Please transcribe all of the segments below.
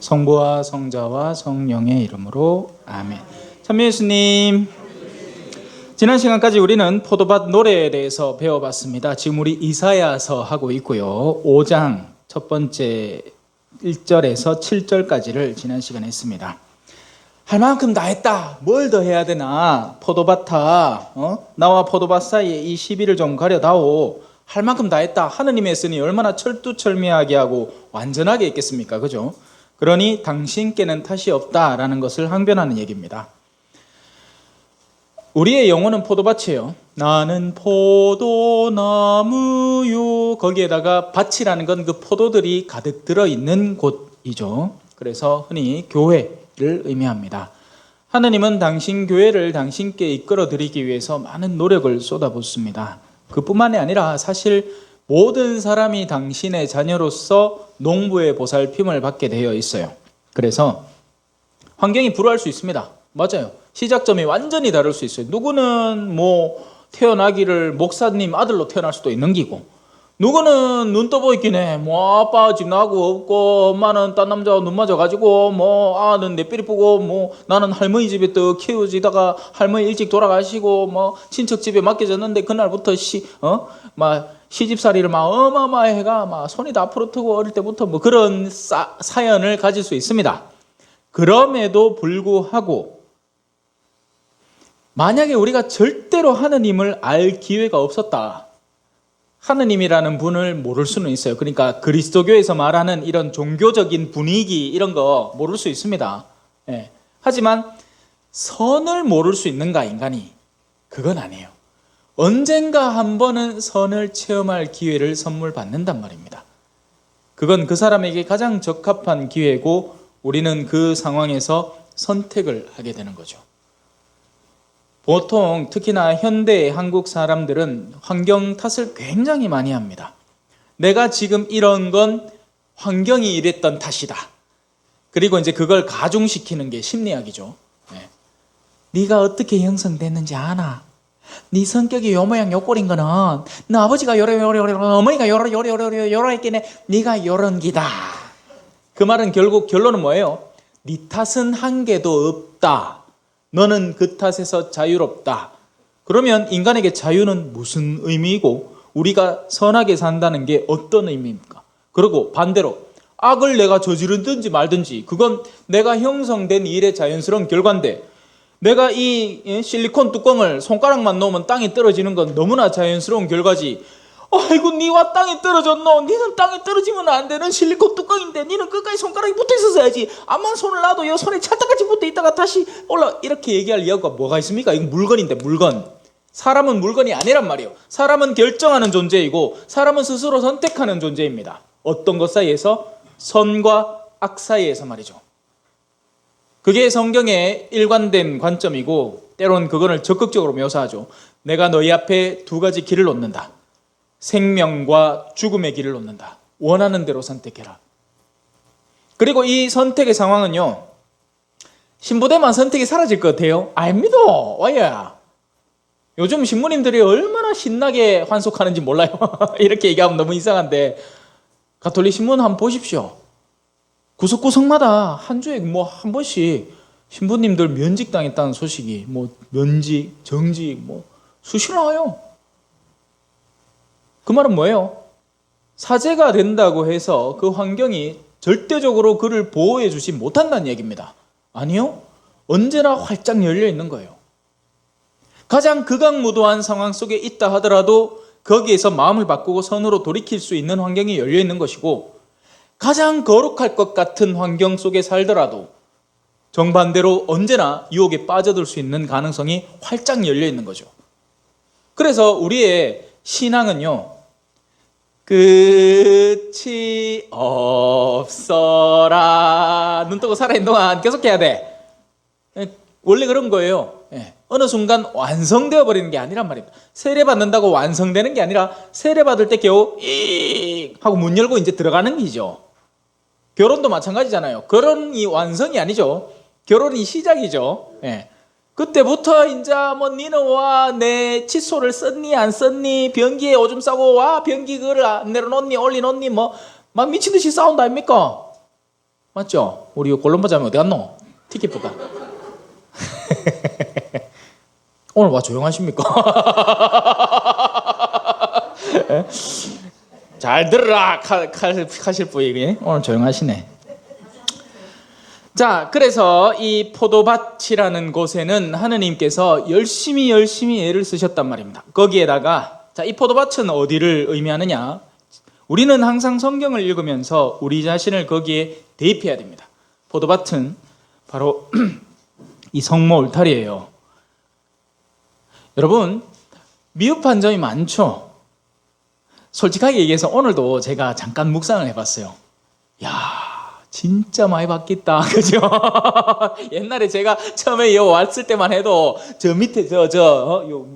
성부와 성자와 성령의 이름으로 아멘. 참여 예수님. 지난 시간까지 우리는 포도밭 노래에 대해서 배워봤습니다. 지금 우리 이사야서 하고 있고요. 5장 첫 번째 1절에서 7절까지를 지난 시간에 했습니다. 할 만큼 다 했다. 뭘 더 해야 되나? 포도밭아, 어? 나와 포도밭 사이에 이 시비를 좀 가려다오. 할 만큼 다 했다. 하느님이 했으니 얼마나 철두철미하게 하고 완전하게 했겠습니까? 그죠? 그러니 당신께는 탓이 없다라는 것을 항변하는 얘기입니다. 우리의 영혼은 포도밭이에요. 나는 포도나무요. 거기에다가 밭이라는 건 그 포도들이 가득 들어 있는 곳이죠. 그래서 흔히 교회를 의미합니다. 하느님은 당신 교회를 당신께 이끌어 드리기 위해서 많은 노력을 쏟아붓습니다. 그뿐만이 아니라 사실 모든 사람이 당신의 자녀로서 농부의 보살핌을 받게 되어 있어요. 그래서 환경이 불우할 수 있습니다. 맞아요. 시작점이 완전히 다를 수 있어요. 누구는 뭐 태어나기를 목사님 아들로 태어날 수도 있는 기고, 누구는 눈 떠보 있긴 해. 뭐 아빠 집 나고 없고, 엄마는 딴 남자와 눈 맞아 가지고, 뭐 아는 내 삐리 뿌고, 뭐 나는 할머니 집에 또 키우지다가 할머니 일찍 돌아가시고, 뭐 친척 집에 맡겨졌는데 그날부터 시, 어, 막 시집살이를 막 어마어마해가 막 손이 다 앞으로 트고 어릴 때부터 뭐 그런 사, 사연을 가질 수 있습니다. 그럼에도 불구하고 만약에 우리가 절대로 하느님을 알 기회가 없었다. 하느님이라는 분을 모를 수는 있어요. 그러니까 그리스도교에서 말하는 이런 종교적인 분위기 이런 거 모를 수 있습니다. 예. 하지만 선을 모를 수 있는가 인간이? 그건 아니에요. 언젠가 한 번은 선을 체험할 기회를 선물 받는단 말입니다. 그건 그 사람에게 가장 적합한 기회고 우리는 그 상황에서 선택을 하게 되는 거죠. 보통 특히나 현대 한국 사람들은 환경 탓을 굉장히 많이 합니다. 내가 지금 이런 건 환경이 이랬던 탓이다. 그리고 이제 그걸 가중시키는 게 심리학이죠. 네. 네가 어떻게 형성됐는지 아나? 네 성격이 요 모양 요 꼴인 거는 너 아버지가 요래 요래 요래 어머니가 요래 요래 요래 요래 요래 했기에 네가 요런 기다. 그 말은 결국 결론은 뭐예요? 네 탓은 한 개도 없다. 너는 그 탓에서 자유롭다. 그러면 인간에게 자유는 무슨 의미이고 우리가 선하게 산다는 게 어떤 의미입니까? 그리고 반대로 악을 내가 저지르든지 말든지 그건 내가 형성된 일의 자연스러운 결과인데 내가 이 예, 실리콘 뚜껑을 손가락만 놓으면 땅에 떨어지는 건 너무나 자연스러운 결과지. 아이고 니와 땅에 떨어졌노. 니는 땅에 떨어지면 안 되는 실리콘 뚜껑인데 니는 끝까지 손가락이 붙어 있었어야지. 암만 손을 놔도 요 손에 찰떡같이 붙어 있다가 다시 올라 이렇게 얘기할 이유가 뭐가 있습니까? 이건 물건인데 물건. 사람은 물건이 아니란 말이에요. 사람은 결정하는 존재이고 사람은 스스로 선택하는 존재입니다. 어떤 것 사이에서 선과 악 사이에서 말이죠. 그게 성경의 일관된 관점이고 때론 그거를 적극적으로 묘사하죠. 내가 너희 앞에 두 가지 길을 놓는다. 생명과 죽음의 길을 놓는다. 원하는 대로 선택해라. 그리고 이 선택의 상황은요. 신부되만 선택이 사라질 것 같아요. 아닙니다. 와야. 요즘 신부님들이 얼마나 신나게 환속하는지 몰라요. 이렇게 얘기하면 너무 이상한데 가톨릭 신문 한번 보십시오. 구석구석마다 한 주에 뭐 한 번씩 신부님들 면직 당했다는 소식이 뭐 면직, 정직 뭐 수시로 나와요. 그 말은 뭐예요? 사제가 된다고 해서 그 환경이 절대적으로 그를 보호해 주지 못한다는 얘기입니다. 아니요. 언제나 활짝 열려 있는 거예요. 가장 극악무도한 상황 속에 있다 하더라도 거기에서 마음을 바꾸고 선으로 돌이킬 수 있는 환경이 열려 있는 것이고 가장 거룩할 것 같은 환경 속에 살더라도 정반대로 언제나 유혹에 빠져들 수 있는 가능성이 활짝 열려 있는 거죠. 그래서 우리의 신앙은요, 끝이 없어라. 눈 뜨고 살아있는 동안 계속해야 돼. 예, 원래 그런 거예요. 예, 어느 순간 완성되어 버리는 게 아니란 말입니다. 세례 받는다고 완성되는 게 아니라 세례 받을 때 겨우 익 하고 문 열고 이제 들어가는 기죠. 결혼도 마찬가지잖아요. 결혼이 완성이 아니죠. 결혼이 시작이죠. 예. 그때부터 이제 뭐 니는 와내 칫솔을 썼니 안 썼니 변기에 오줌 싸고 와 변기 그를 안 내려놓니 올리놓니 뭐 막 미친 듯이 싸운다 아닙니까? 맞죠? 우리 골룸 보자면 어디 갔노? 티켓보다. 오늘 와 조용하십니까? 예? 잘 들으라 칼, 칼, 하실 분이 오늘 조용하시네. 자, 그래서 이 포도밭이라는 곳에는 하느님께서 열심히 열심히 애를 쓰셨단 말입니다. 거기에다가 자, 이 포도밭은 어디를 의미하느냐? 우리는 항상 성경을 읽으면서 우리 자신을 거기에 대입해야 됩니다. 포도밭은 바로 이 성모 울타리예요. 여러분, 미흡한 점이 많죠. 솔직하게 얘기해서 오늘도 제가 잠깐 묵상을 해봤어요. 야, 진짜 많이 바뀌었다. 그죠? 옛날에 제가 처음에 여 왔을 때만 해도 저 밑에 저 저 어, 요,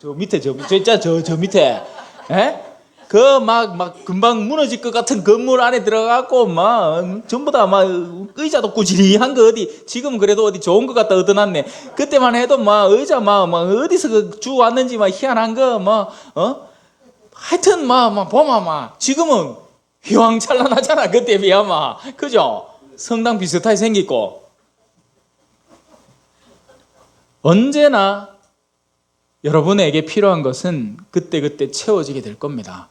저 밑에 저 진짜 저 저 밑에 에? 그 막 막 금방 무너질 것 같은 건물 안에 들어가고 막 전부 다 막 의자도 꾸지리한 거 어디 지금 그래도 어디 좋은 것 같다 얻어놨네 그때만 해도 막 의자 막, 막 어디서 그주 왔는지 막 희한한 거 막 어 하여튼 막, 막 보면 막 지금은 휘황찬란하잖아 그때 비하면 그죠? 성당 비슷하게 생기고 언제나 여러분에게 필요한 것은 그때 그때 채워지게 될 겁니다.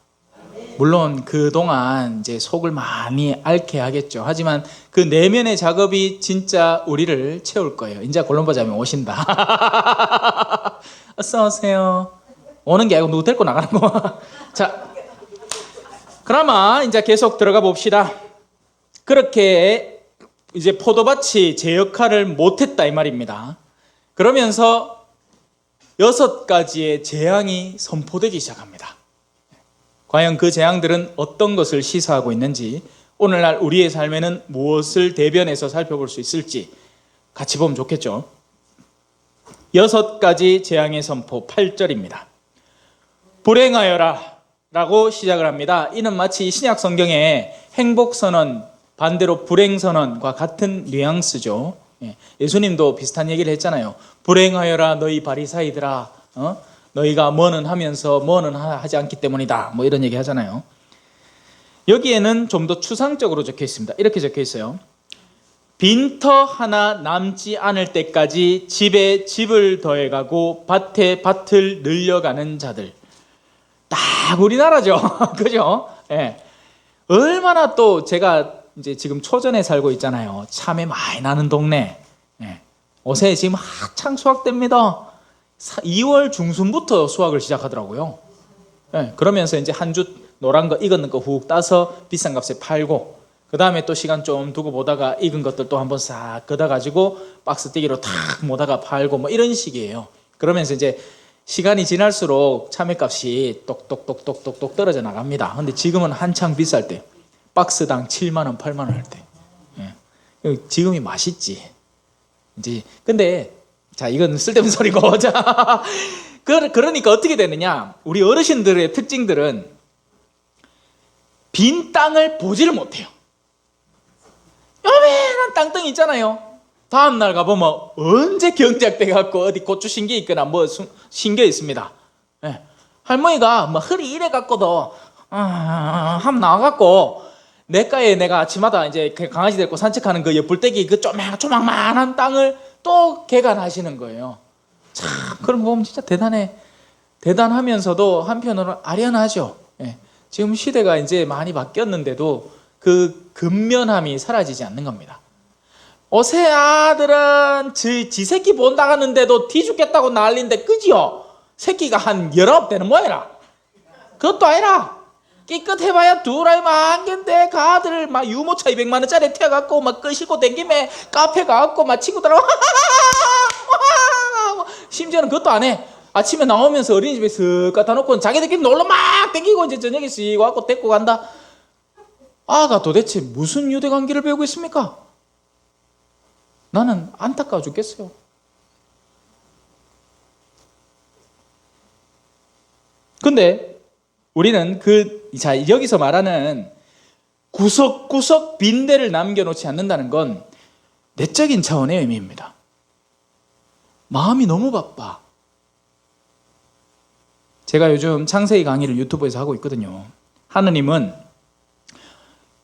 물론 그동안 이제 속을 많이 앓게 하겠죠. 하지만 그 내면의 작업이 진짜 우리를 채울 거예요. 이제 골룸버 자면 오신다. 어서 오세요. 오는 게 아니고 누구 데리고 나가는 거. 자, 그나마 이제 계속 들어가 봅시다. 그렇게 이제 포도밭이 제 역할을 못했다 이 말입니다. 그러면서 여섯 가지의 재앙이 선포되기 시작합니다. 과연 그 재앙들은 어떤 것을 시사하고 있는지 오늘날 우리의 삶에는 무엇을 대변해서 살펴볼 수 있을지 같이 보면 좋겠죠. 여섯 가지 재앙의 선포 8절입니다. 불행하여라 라고 시작을 합니다. 이는 마치 신약 성경의 행복 선언 반대로 불행 선언과 같은 뉘앙스죠. 예, 예수님도 비슷한 얘기를 했잖아요. 불행하여라 너희 바리사이들아 어? 너희가 뭐는 하면서 뭐는 하지 않기 때문이다. 뭐 이런 얘기 하잖아요. 여기에는 좀 더 추상적으로 적혀 있습니다. 이렇게 적혀 있어요. 빈터 하나 남지 않을 때까지 집에 집을 더해가고 밭에 밭을 늘려가는 자들. 딱 우리나라죠. 그죠? 예. 얼마나 또 제가 이제 지금 초전에 살고 있잖아요. 참외 많이 나는 동네. 예. 옷에 지금 한창 수확됩니다. 2월 중순부터 수확을 시작하더라고요. 예. 그러면서 이제 한 주 노란 거 익은 거 훅 따서 비싼 값에 팔고 그 다음에 또 시간 좀 두고 보다가 익은 것들 또 한번 싹 걷어가지고 박스 떼기로 탁 모다가 팔고 뭐 이런 식이에요. 그러면서 이제 시간이 지날수록 참외값이 똑똑똑똑똑똑 떨어져 나갑니다. 근데 지금은 한창 비쌀 때 박스당 7만 원, 8만 원 할 때. 예. 지금이 맛있지. 이제 근데 자 이건 쓸데없는 소리고 자 그- 그러니까 어떻게 되느냐? 우리 어르신들의 특징들은 빈 땅을 보지를 못해요. 요만한 땅덩이 있잖아요. 다음 날 가보면 언제 경작돼 갖고 어디 고추 신겨 있거나 뭐 수- 신겨 있습니다. 예. 할머니가 뭐 허리 이래 갖고도 아, 한번 나와갖고 내가에 내가 아침마다 이제 그 강아지 데리고 산책하는 그 옆불떼기 그 조망 조망만한 땅을 또 개간하시는 거예요. 참 그런 거 보면 진짜 대단해. 대단하면서도 한편으로는 아련하죠. 예. 지금 시대가 이제 많이 바뀌었는데도 그 근면함이 사라지지 않는 겁니다. 어세 아들은 지, 지 새끼 본다 가는데도 뒤죽겠다고 난린데 끄지요. 새끼가 한 열아홉 대는 뭐해라. 그것도 아니라 깨끗해봐야 두 라이 만 개인데 그 아들 막 유모차 200만 원짜리 태워갖고 막 끄시고 댕김에 카페 가갖고 막 친구들하고 심지어는 그것도 안 해. 아침에 나오면서 어린이집에 쓱 갖다 놓고 자기들끼리 놀러 막 땡기고 이제 저녁에 씩 와갖고 데리고 간다. 아가 도대체 무슨 유대 관계를 배우고 있습니까? 나는 안타까워 죽겠어요. 근데 우리는 그, 자, 여기서 말하는 구석구석 빈대를 남겨놓지 않는다는 건 내적인 차원의 의미입니다. 마음이 너무 바빠. 제가 요즘 창세기 강의를 유튜브에서 하고 있거든요. 하느님은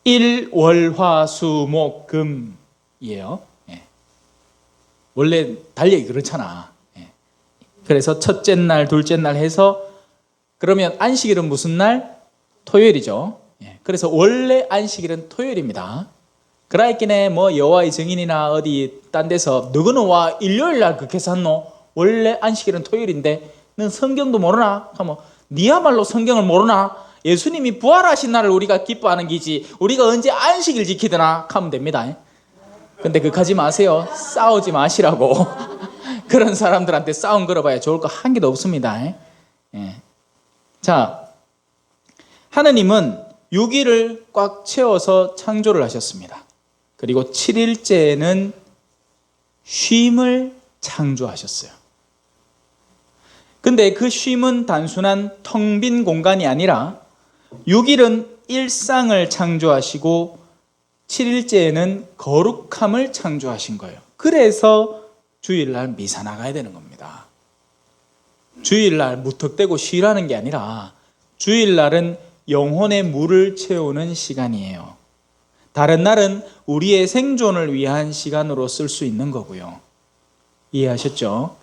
일, 월, 화, 수, 목, 금이에요. 예. 원래 달력이 그렇잖아. 예. 그래서 첫째 날, 둘째 날 해서 그러면 안식일은 무슨 날? 토요일이죠. 예. 그래서 원래 안식일은 토요일입니다. 그라이끼네 뭐 여호와의 증인이나 어디 딴 데서 너거는 와 일요일 날 그렇게 샀노? 원래 안식일은 토요일인데 넌 성경도 모르나? 하면 니야말로 성경을 모르나? 예수님이 부활하신 날을 우리가 기뻐하는 기지 우리가 언제 안식일 지키더나? 하면 됩니다. 근데 그거 하지 마세요. 싸우지 마시라고. 그런 사람들한테 싸움 걸어봐야 좋을 거 한 개도 없습니다. 예. 자, 하느님은 6일을 꽉 채워서 창조를 하셨습니다. 그리고 7일째에는 쉼을 창조하셨어요. 근데 그 쉼은 단순한 텅 빈 공간이 아니라 6일은 일상을 창조하시고 7일째에는 거룩함을 창조하신 거예요. 그래서 주일날 미사 나가야 되는 겁니다. 주일날 무턱대고 쉬라는 게 아니라 주일날은 영혼의 물을 채우는 시간이에요. 다른 날은 우리의 생존을 위한 시간으로 쓸 수 있는 거고요. 이해하셨죠?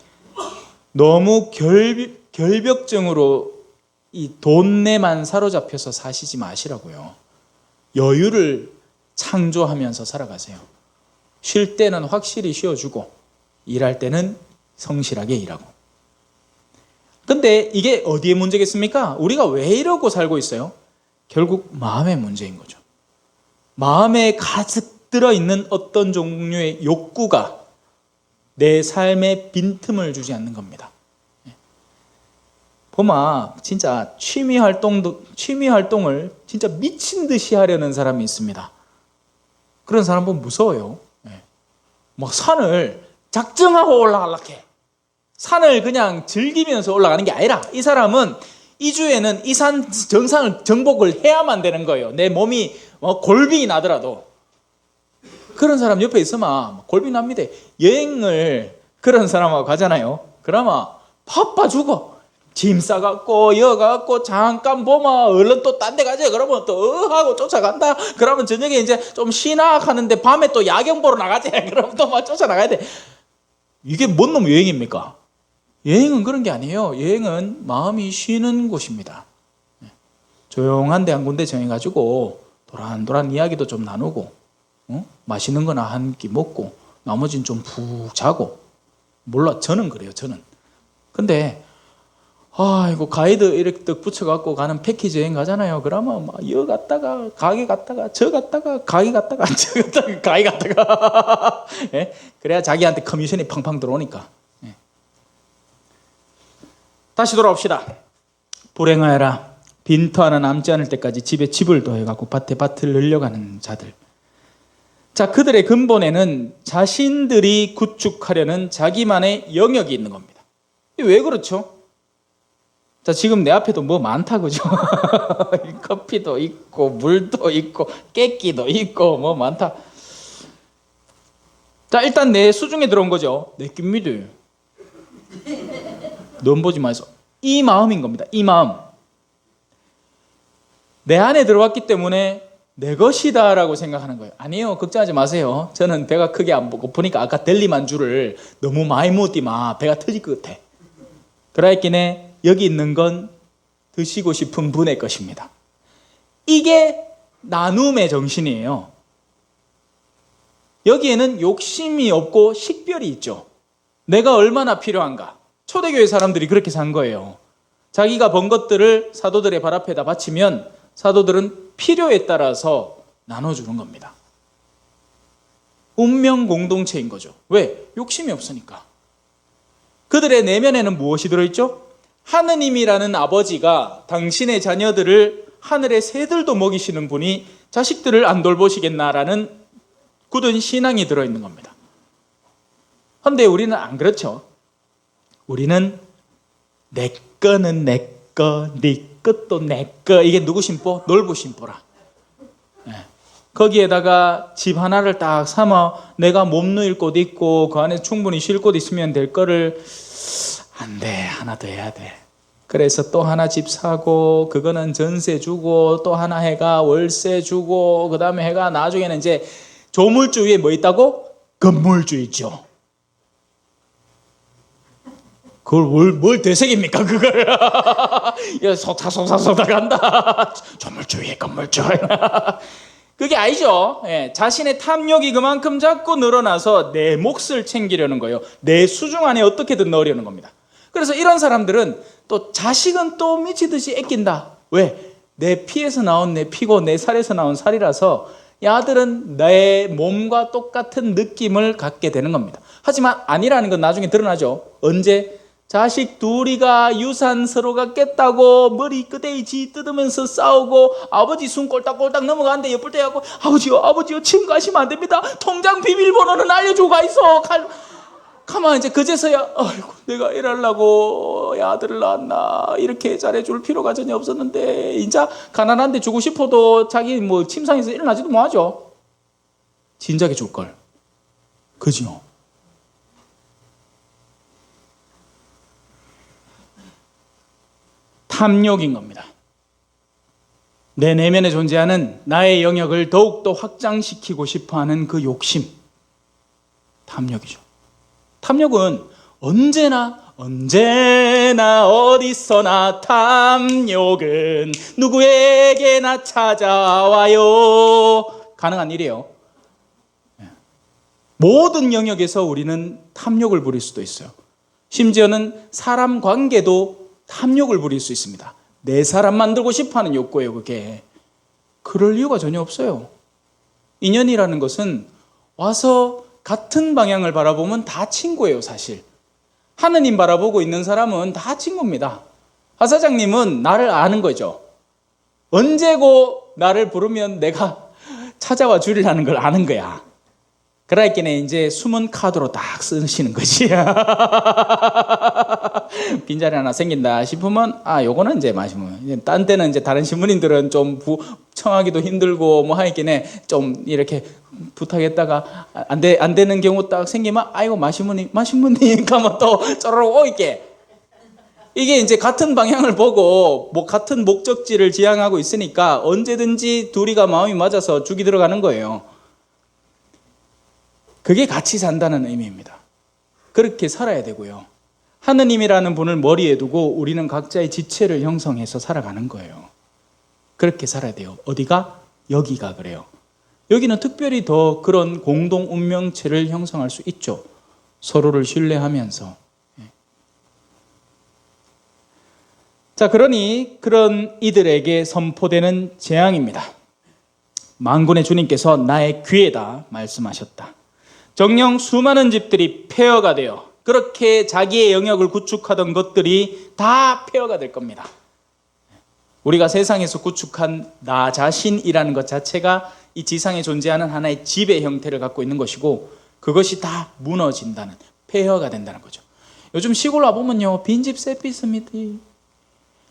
너무 결, 결벽증으로 이 돈내만 사로잡혀서 사시지 마시라고요. 여유를 창조하면서 살아가세요. 쉴 때는 확실히 쉬어주고, 일할 때는 성실하게 일하고. 근데 이게 어디에 문제겠습니까? 우리가 왜 이러고 살고 있어요? 결국 마음의 문제인 거죠. 마음에 가득 들어있는 어떤 종류의 욕구가 내 삶에 빈틈을 주지 않는 겁니다. 보마 진짜 취미 활동도 취미 활동을 진짜 미친 듯이 하려는 사람이 있습니다. 그런 사람 보면 무서워요. 예. 막 산을 작정하고 올라가려고 해. 산을 그냥 즐기면서 올라가는 게 아니라 이 사람은 이 주에는 이 산 정상을 정복을 해야만 되는 거예요. 내 몸이 뭐 골빈이 나더라도 그런 사람 옆에 있으면 골빈 납니다. 여행을 그런 사람하고 가잖아요. 그러면 바빠 죽어. 짐 싸갖고 여갖고 잠깐 보면 얼른 또 딴 데 가지. 그러면 또어 하고 쫓아간다. 그러면 저녁에 이제 좀 쉬나 하는데 밤에 또 야경 보러 나가지. 그러면 또 막 쫓아나가야 돼. 이게 뭔 놈 여행입니까? 여행은 그런 게 아니에요. 여행은 마음이 쉬는 곳입니다. 네. 조용한 데 한 군데 정해가지고 도란도란 이야기도 좀 나누고 어? 맛있는 거나 한 끼 먹고 나머지는 좀 푹 자고 몰라 저는 그래요 저는 근데 아 이거 가이드 이렇게 딱 붙여갖고 가는 패키지 여행 가잖아요 그러면 막 여 갔다가 가게 갔다가 저 갔다가 가게 갔다가 저 갔다가 가게 갔다가 예? 그래야 자기한테 커미션이 팡팡 들어오니까 예. 다시 돌아옵시다 불행하여라 빈터 하나 남지 않을 때까지 집에 집을 더해갖고 밭에 밭을 늘려가는 자들. 자, 그들의 근본에는 자신들이 구축하려는 자기만의 영역이 있는 겁니다. 왜 그렇죠? 자, 지금 내 앞에도 뭐 많다, 그죠? 커피도 있고, 물도 있고, 깨끼도 있고, 뭐 많다. 자, 일단 내 수중에 들어온 거죠. 내 깁니다. 넌 보지 마서. 이 마음인 겁니다. 이 마음. 내 안에 들어왔기 때문에 내 것이다 라고 생각하는 거예요. 아니요, 걱정하지 마세요. 저는 배가 크게 안 고프니까 아까 델리만주를 너무 많이 먹었디 마 배가 터질 것 같아. 그라이끼네 여기 있는 건 드시고 싶은 분의 것입니다. 이게 나눔의 정신이에요. 여기에는 욕심이 없고 식별이 있죠. 내가 얼마나 필요한가. 초대교회 사람들이 그렇게 산 거예요. 자기가 번 것들을 사도들의 발 앞에다 바치면 사도들은 필요에 따라서 나눠주는 겁니다. 운명 공동체인 거죠. 왜? 욕심이 없으니까. 그들의 내면에는 무엇이 들어있죠? 하느님이라는 아버지가 당신의 자녀들을 하늘의 새들도 먹이시는 분이 자식들을 안 돌보시겠나라는 굳은 신앙이 들어있는 겁니다. 근데 우리는 안 그렇죠. 우리는 내 거는 내 거, 네 것도 내 거. 이게 누구 심보? 놀부 심보라. 예. 거기에다가 집 하나를 딱 삼아 내가 몸 누일 곳 있고 그 안에 충분히 쉴 곳 있으면 될 거를 안 돼. 하나 더 해야 돼. 그래서 또 하나 집 사고 그거는 전세 주고 또 하나 해가 월세 주고 그다음에 해가 나중에는 이제 조물주 위에 뭐 있다고? 건물주 있죠. 그걸 뭘, 뭘 되새깁니까 그걸 야, 속다 속다 속다 간다 조물주의 건물주 그게 아니죠 예, 자신의 탐욕이 그만큼 자꾸 늘어나서 내 몫을 챙기려는 거예요 내 수중 안에 어떻게든 넣으려는 겁니다 그래서 이런 사람들은 또 자식은 또 미치듯이 애낀다 왜? 내 피에서 나온 내 피고 내 살에서 나온 살이라서 야들은 내 몸과 똑같은 느낌을 갖게 되는 겁니다. 하지만 아니라는 건 나중에 드러나죠. 언제? 자식 둘이가 유산 서로가 깼다고 머리 끄대이 지 뜯으면서 싸우고 아버지 숨 꼴딱꼴딱 넘어가는데 옆을 때 하고 아버지요 아버지요 지금 가시면 안 됩니다. 통장 비밀번호는 알려주고 가 있어. 갈... 가만 이제 그제서야 아이고 내가 일하려고 아들을 낳았나 이렇게 잘해줄 필요가 전혀 없었는데 인자 가난한데 주고 싶어도 자기 뭐 침상에서 일어나지도 못하죠? 진작에 줄 걸. 그지요? 탐욕인 겁니다. 내 내면에 존재하는 나의 영역을 더욱더 확장시키고 싶어 하는 그 욕심. 탐욕이죠 탐욕은 언제나 언제나 어디서나 탐욕은 누구에게나 찾아와요. 가능한 일이에요. 예. 모든 영역에서 우리는 탐욕을 부릴 수도 있어요. 심지어는 사람 관계도 탐욕을 부릴 수 있습니다. 내 사람 만들고 싶어 하는 욕구예요, 그게. 그럴 이유가 전혀 없어요. 인연이라는 것은 와서 같은 방향을 바라보면 다 친구예요, 사실. 하느님 바라보고 있는 사람은 다 친구입니다. 하 사장님은 나를 아는 거죠. 언제고 나를 부르면 내가 찾아와 주리라는 걸 아는 거야. 그러니까 이제 숨은 카드로 딱 쓰시는 거지. 빈자리 하나 생긴다 싶으면 아 요거는 이제 마시면 딴 때는 이제 다른 신문인들은 좀 부, 청하기도 힘들고 뭐 하겠네 좀 이렇게 부탁했다가 안돼 안 되는 경우 딱 생기면 아이고 마시문이 마시문이 가면 또 쪼르륵 오이게 이게 이제 같은 방향을 보고 뭐 같은 목적지를 지향하고 있으니까 언제든지 둘이가 마음이 맞아서 죽이 들어가는 거예요. 그게 같이 산다는 의미입니다. 그렇게 살아야 되고요. 하느님이라는 분을 머리에 두고 우리는 각자의 지체를 형성해서 살아가는 거예요. 그렇게 살아야 돼요. 어디가? 여기가 그래요. 여기는 특별히 더 그런 공동 운명체를 형성할 수 있죠. 서로를 신뢰하면서. 예. 자, 그러니 그런 이들에게 선포되는 재앙입니다. 만군의 주님께서 나의 귀에다 말씀하셨다. 정령 수많은 집들이 폐허가 되어 그렇게 자기의 영역을 구축하던 것들이 다 폐허가 될 겁니다. 우리가 세상에서 구축한 나 자신이라는 것 자체가 이 지상에 존재하는 하나의 집의 형태를 갖고 있는 것이고 그것이 다 무너진다는 폐허가 된다는 거죠. 요즘 시골 와보면요 빈집 셋비스입니다.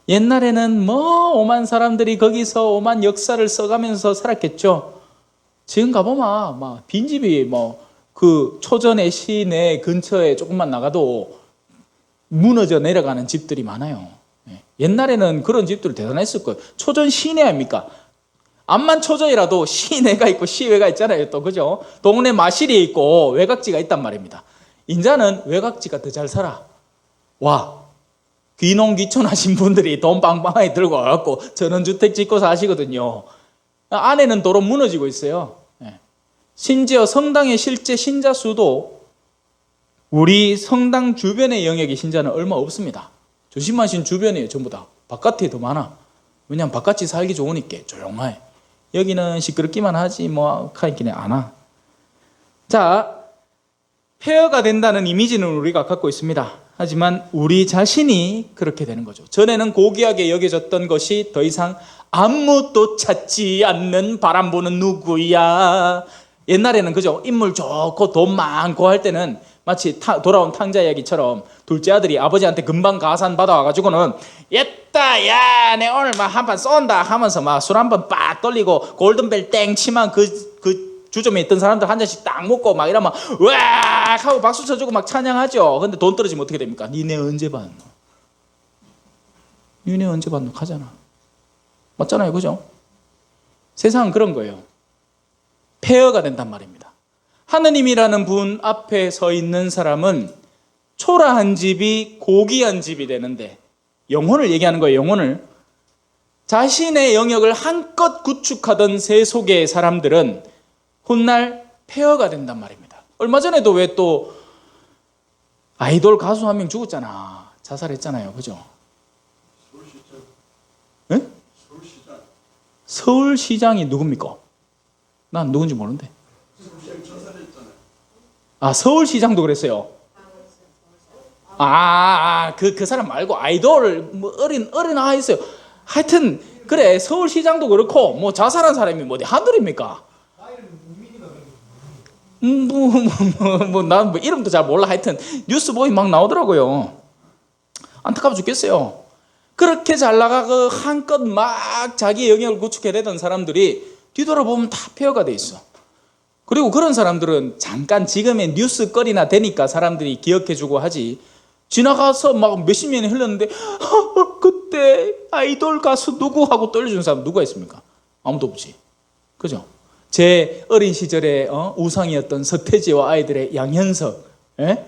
옛날에는 뭐 오만 사람들이 거기서 오만 역사를 써가면서 살았겠죠. 지금 가보면 막 빈집이 뭐 그 초전의 시내 근처에 조금만 나가도 무너져 내려가는 집들이 많아요. 예. 옛날에는 그런 집들 대단했을 거예요. 초전 시내 아닙니까? 암만 초전이라도 시내가 있고 시외가 있잖아요. 또 그죠? 동네 마실이 있고 외곽지가 있단 말입니다. 인자는 외곽지가 더 잘 살아. 와. 귀농귀촌하신 분들이 돈 빵빵하게 들고 와갖고 전원주택 짓고 사시거든요. 안에는 도로 무너지고 있어요. 예. 심지어 성당의 실제 신자 수도 우리 성당 주변의 영역의 신자는 얼마 없습니다. 조심하신 주변이에요, 전부 다. 바깥에 더 많아. 왜냐면 바깥이 살기 좋으니까 조용해. 여기는 시끄럽기만 하지 뭐 하기는 안 와. 자, 폐허가 된다는 이미지는 우리가 갖고 있습니다. 하지만 우리 자신이 그렇게 되는 거죠. 전에는 고귀하게 여겨졌던 것이 더 이상 아무도 찾지 않는 바람 부는 누구야. 옛날에는 그죠. 인물 좋고 돈 많고 할 때는 마치 타- 돌아온 탕자 이야기처럼 둘째 아들이 아버지한테 금방 가산 받아와가지고는 옛다 야 내 오늘 막 한 판 쏜다 하면서 막 술 한 번 빡 떨리고 골든벨 땡 치면 그, 그 주점에 있던 사람들 한 잔씩 딱 먹고 막 이러면 으악 하고 박수 쳐주고 막 찬양하죠. 근데 돈 떨어지면 어떻게 됩니까 니네 언제 받노 니네 언제 받노 가잖아. 맞잖아요. 그죠? 세상은 그런 거예요 폐허가 된단 말입니다 하느님이라는 분 앞에 서 있는 사람은 초라한 집이 고귀한 집이 되는데 영혼을 얘기하는 거예요. 영혼을 자신의 영역을 한껏 구축하던 세속의 사람들은 훗날 폐허가 된단 말입니다. 얼마 전에도 왜 또 아이돌 가수 한 명 죽었잖아. 자살했잖아요. 그죠? 예? 서울시장이 누굽니까? 난 누군지 모르는데. 아 서울시장도 그랬어요. 아, 그, 그 사람 말고 아이돌, 뭐, 어린, 어린 아이 있어요. 하여튼, 그래, 서울시장도 그렇고, 뭐, 자살한 사람이 뭐, 한둘입니까? 음, 뭐, 뭐, 뭐, 뭐, 난 뭐, 이름도 잘 몰라. 하여튼, 뉴스 보이 막 나오더라고요. 안타까워 죽겠어요. 그렇게 잘 나가고, 한껏 막 자기 영역을 구축해내던 사람들이 뒤돌아보면 다 폐허가 돼 있어. 그리고 그런 사람들은 잠깐 지금의 뉴스거리나 되니까 사람들이 기억해주고 하지. 지나가서 막 몇십 년이 흘렀는데 "아, 그때 아이돌 가수 누구 하고 떨려준 사람 누가 있습니까? 아무도 없지. 그죠? 제 어린 시절에 어? 우상이었던 서태지와 아이들의 양현석, 예?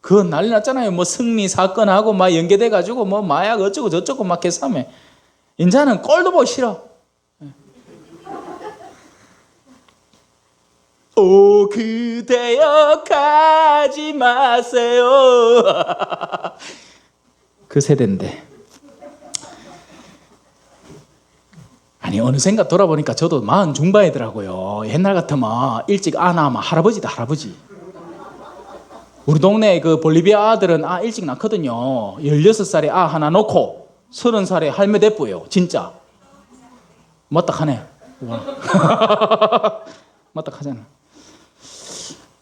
그거 난리 났잖아요. 뭐 승리 사건하고 막 연계돼 가지고 뭐 마약 어쩌고 저쩌고 막 해서면 인자는 꼴도 보기 싫어. 오 그대여 가지 마세요. 그 세대인데. 아니 어느샌가 돌아보니까 저도 마흔 중반이더라고요. 옛날 같으면 일찍 안 하면 할아버지다 할아버지. 우리 동네 그 볼리비아 아들은 아 일찍 낳거든요. 16살에 아 하나 놓고 30살에 할매 됐고요 진짜. 맞다 하네. 맞다 하잖아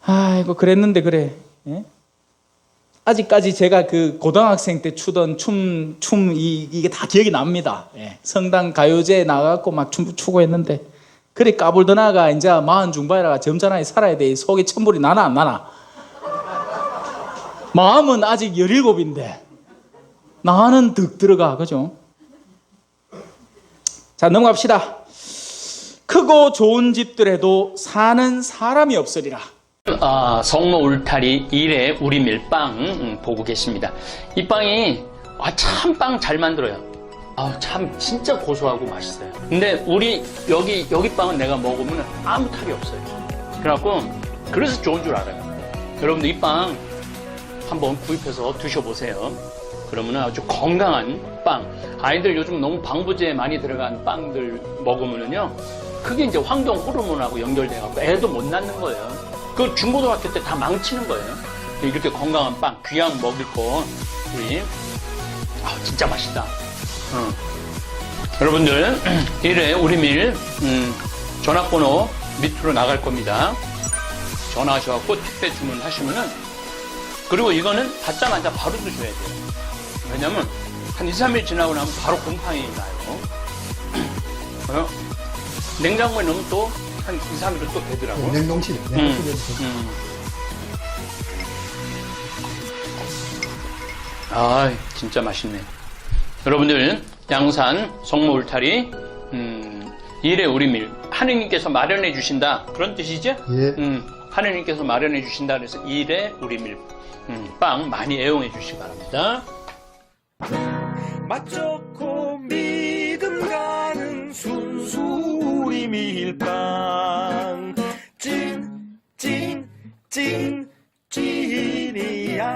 아이고 그랬는데 그래. 예? 아직까지 제가 그 고등학생 때 추던 춤, 춤 이, 이게 다 기억이 납니다. 예. 성당 가요제 나가고 막 춤 추고 했는데 그래 까불더나가 이제 마흔 중반이라 점잖아게 살아야 돼. 속에 천불이 나나 안 나나. 마음은 아직 열일곱인데 나는 득 들어가 그죠? 자 넘어갑시다. 크고 좋은 집들에도 사는 사람이 없으리라. 아, 성모 울타리 1회 우리 밀빵 음, 보고 계십니다. 이 빵이 아, 참 빵 잘 만들어요. 아, 참 진짜 고소하고 맛있어요. 근데 우리 여기 여기 빵은 내가 먹으면 아무 탈이 없어요. 그래갖고 그래서 좋은 줄 알아요. 여러분들 이 빵 한번 구입해서 드셔보세요. 그러면 아주 건강한 빵. 아이들 요즘 너무 방부제 많이 들어간 빵들 먹으면은요. 그게 이제 환경 호르몬하고 연결돼갖고 애도 못 낳는 거예요. 그 중고등학교 때 다 망치는 거예요. 이렇게 건강한 빵, 귀한 먹을 거, 우리, 아, 진짜 맛있다. 어. 여러분들, 1회 우리 밀, 음, 전화번호 밑으로 나갈 겁니다. 전화하셔갖고 택배 주문하시면은, 그리고 이거는 받자마자 바로 드셔야 돼요. 왜냐면, 한 2, 3일 지나고 나면 바로 곰팡이 나요. 어? 냉장고에 넣으면 또, 한 2, 3일은 또 되더라고. 냉동실에 음, 냉동실에 음. 아, 진짜 맛있네. 여러분들, 양산 성모 울타리, 음, 일의 우리밀 하느님께서 마련해 주신다 그런 뜻이죠? 예. 음, 하느님께서 마련해 주신다 그래서 일의 우리밀 음, 빵 많이 애용해 주시기 바랍니다. 맛 좋고 순수 우리 밀빵 찐 찐 찐 찐이야